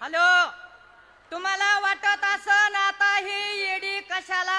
Hello तुम्हाला वाटत असन आता ही येडी कशाला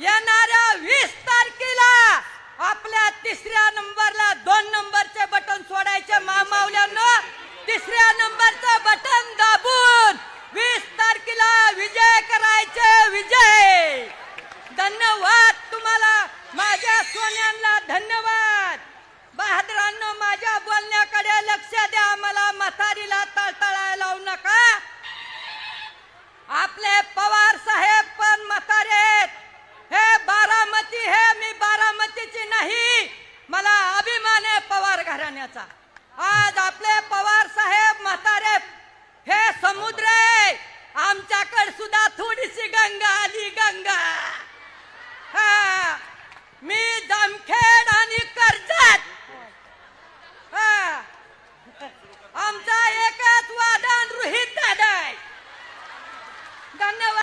येणाऱ्या वीस तारखेला आपल्या तिसऱ्या नंबरला दोन नंबरच्या बटन सोडायचे मामावल्यांनो तिसऱ्या नंबरचं बटन दाबून वीस तारखेला विजय करायचे विजय धन्यवाद तुम्हाला माझ्या सोन्यांना धन्यवाद बहादरांनो माझ्या बोलण्याकडे लक्ष द्या मला म्हातारीला तळतळायला लावू नका आपले पवार साहेब पण म्हातारे आहेत. हे बारामती हे मी बारामतीची नाही मला अभिमान आहे पवार घराण्याचा. आज आपले पवार साहेब म्हातारे हे समुद्र आहे. आमच्याकडे सुद्धा थोडीशी गंगा गंगा